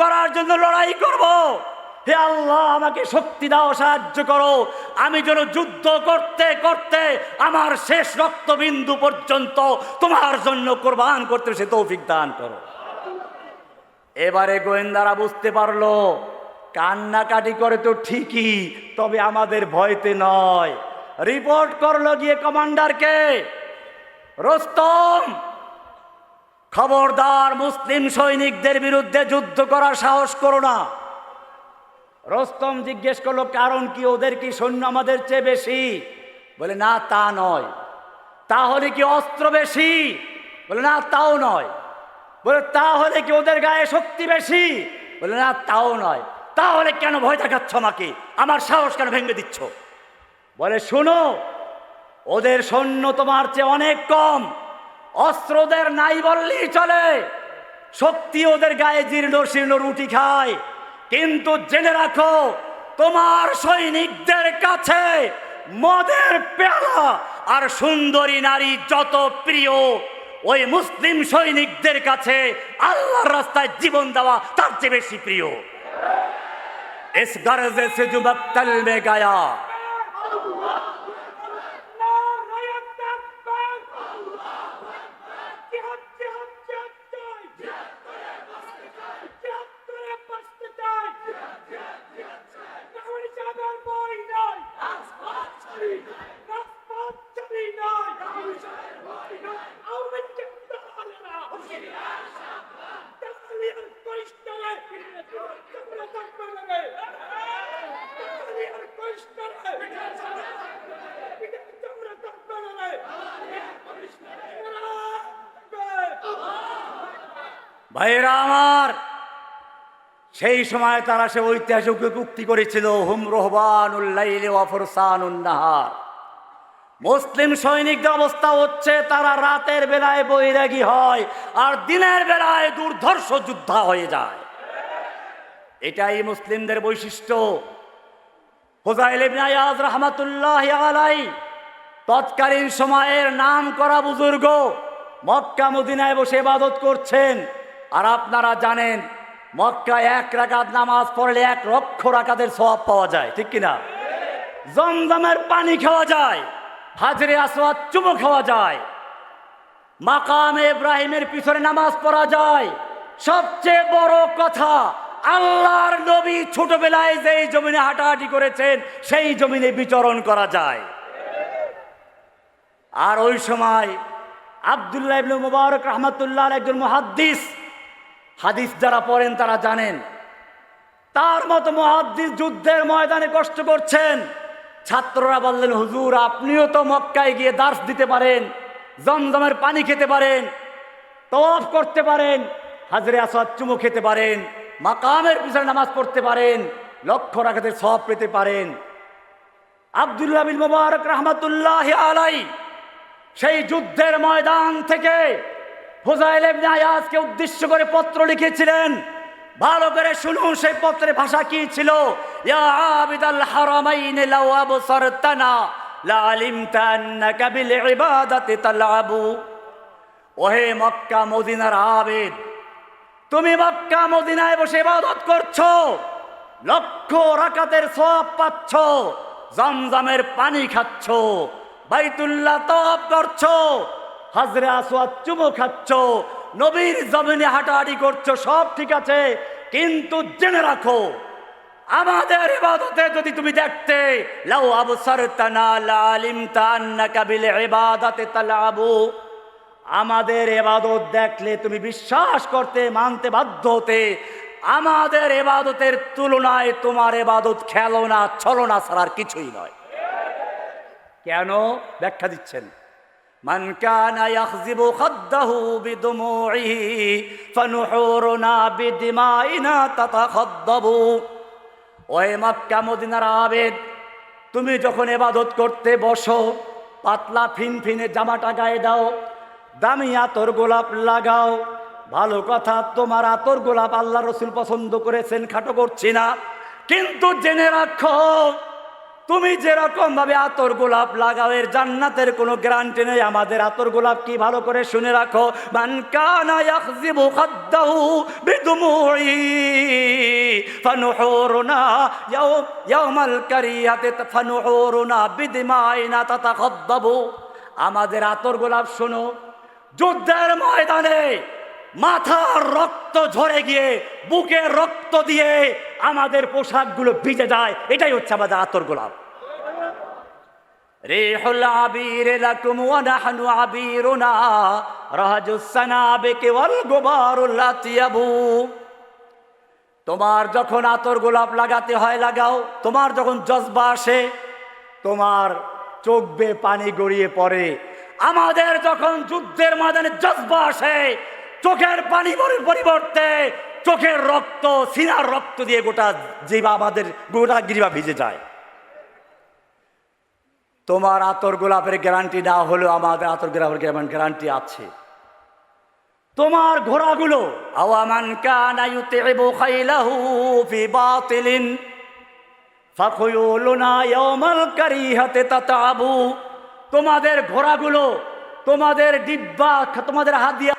করার জন্য লড়াই করব। হে আল্লাহ, আমাকে শক্তি দাও, সাহায্য করো। আমি যেন যুদ্ধ করতে করতে আমার শেষ রক্তবিন্দু পর্যন্ত তোমার জন্য কোরবান করতে সে তৌফিক দান করো। এবারে গোয়েন্দারা বুঝতে পারল, কান্নাকাটি করে তো ঠিকই, তবে আমাদের ভয়তে নয়। রিপোর্ট করল গিয়ে কমান্ডারকে, রোস্তম! খবরদার মুসলিম সৈনিকদের বিরুদ্ধে যুদ্ধ করার সাহস করো না। রস্তম জিজ্ঞেস করল, কারণ কি ওদের কি সৈন্য আমাদের চেয়ে বেশি? বলে, না, তা নয়। তাহলে কি অস্ত্র বেশি? বলে, না, তাও নয়। বলে, তাহলে কি ওদের গায়ে শক্তি বেশি? বলে, না, তাও নয়। তাহলে কেন ভয় দেখাচ্ছ আমাকে? আমার সাহস কেন ভেঙে দিচ্ছ? বলে, শোনো, ওদের সৈন্য তোমার চেয়ে অনেক কম। অস্ত্রদের নাই বললেই চলে শক্তি ওদের গায়ে জীর্ণ শীর্ণ রুটি খায় কিন্তু জেনে রাখো তোমার সৈনিকদের কাছে মদের পেলা আর সুন্দরী নারী যত প্রিয় ওই মুসলিম সৈনিকদের কাছে আল্লাহর রাস্তায় জীবন দেওয়া তার চেয়ে বেশি প্রিয় इस गर्ज से जो मक्तल में गया ভাইরা আমার, সেই সময় তারা সে ঐতিহাসিক উক্তি করেছিল, হুম রহবানুল্লাইলে মুসলিম সৈনিকদের অবস্থা হচ্ছে, তারা রাতের বেলায় বৈরাগী হয় আর দিনের বেলায় দুর্ধর্ষ যোদ্ধা হয়ে যায়। এটাই মুসলিমদের বৈশিষ্ট্য। হোজাইল ইবনে আয়াজ রহমাতুল্লাহ আলাই তৎকালীন সময়ের নাম করা বুজুর্গ মক্কা মদিনায় বসে ইবাদত করছেন। আর আপনারা জানেন মক্কা এক রাকাত নামাজ পড়লে এক লক্ষ রাকাতের সওয়াব পাওয়া যায়, ঠিক কিনা? জমজমের পানি খাওয়া যায়, হাজরে আসওয়াদ চুমো খাওয়া যায়, মাকামে ইব্রাহিমের পিছনে নামাজ পড়া যায়। সবচেয়ে বড় কথা, আল্লাহর নবী ছোটবেলায় যেই জমিনে হাঁটাহাঁটি করেছেন, সেই জমিনে বিচরণ করা যায়। আর ওই সময় আবদুল্লাহ মুবারক রহমতুল্লাহ একজন মুহাদ্দিস হাদিস যারা পড়েন তারা জানেন। তার মতো মহাদ্দিস যুদ্ধের ময়দানে কষ্ট করছেন। ছাত্ররা বললেন, হুজুর, আপনিও তো মক্কায় গিয়ে দাস দিতে পারেন, জমজমের পানি খেতে পারেন, তওয়াফ করতে পারেন, হাজরে আসাদ চুমু খেতে পারেন, মাকামের পিছনে নামাজ পড়তে পারেন, লক্ষ্য রাখাতে সব পেতে পারেন। আবদুল্লাহ মুবারক রহমতুল্লাহ আলাই সেই যুদ্ধের ময়দান থেকে হোজাইল ইবনে আয়াজকে উদ্দেশ্য করে পত্র লিখেছিলেন। ভালো করে শুনুন সেই পত্রের ভাষা কি ছিল? ইয়া আবিদাল হারামাইন লাউ আবসারতানা লা আলিমতা আন্নাকা বিল ইবাদাতি তালআবু। ওহে মক্কা আবেদ, তুমি মক্কা মদিনায় বসে ইবাদত করছ, লক্ষ রাকাতের সওয়াব পাচ্ছ, জমজমের পানি খাচ্ছ, বাইতুল্লাহ তওয়াব করছ হাজরে আসওয়াদ চুমো খাচ্ছ, নবীর জমিনে হাঁটাহাঁটি করছ, সব ঠিক আছে, কিন্তু জেনে রাখো, আমাদের ইবাদতে যদি তুমি দেখতে, লাউ আবসারতানা লা আলিমতা আন্নাকা কাবিলে ইবাদাতি তালাবু, আমাদের এবাদত দেখলে তুমি বিশ্বাস করতে, মানতে বাধ্য হতে, আমাদের এবাদতের তুলনায় তোমার এবাদত খেলনা ছলনা ছাড়ার কিছুই নয়। কেন? ব্যাখ্যা দিচ্ছেন। من كان يخزب خده بدموعه فنحورنا بدمائنا تتخضب ওই মক্কা মদিনার আবেদ তুমি যখন এবাদত করতে বসো পাতলা ফিনফিনে জামাটা গায়ে দাও দামি আতর গোলাপ লাগাও ভালো কথা তোমার আতর গোলাপ আল্লাহ রসুল পছন্দ করেছেন খাটো করছি না কিন্তু জেনে রাখো তুমি যেরকম ভাবে আতর গোলাপ লাগাও, এর জান্নাতের কোনো গ্যারান্টি নেই। আমাদের আতর গোলাপ কি ভালো করে শুনে রাখো? আমাদের আতর গোলাপ শোনো, যুদ্ধের ময়দানে মাথার রক্ত ঝরে গিয়ে বুকের রক্ত দিয়ে আমাদের পোশাকগুলো ভিজে যায়। এটাই হচ্ছে আমাদের আতর গোলাপ। তোমার যখন আতর গোলাপ লাগাতে হয়, লাগাও। তোমার যখন জজবা আসে, তোমার চোখ বে পানি গড়িয়ে পড়ে। আমাদের যখন যুদ্ধের ময়দানে জজবা আসে চোখের পানি পরি- পরিবর্তে চোখের রক্ত, সিনার রক্ত দিয়ে গোটা জিবা আমাদের, গোটা গিরিবা ভিজে যায়। তোমার আতর গোলাপের গ্যারান্টি না হলেও আমাদের আতর গোলাপের গ্যারান্টি আছে। তোমার ঘোড়াগুলো, আওয়ামান কানা ইউতিবু খাইলাহু ফি তোমাদের ঘোড়াগুলো, তোমাদের ডিব্বা, তোমাদের হাদিয়া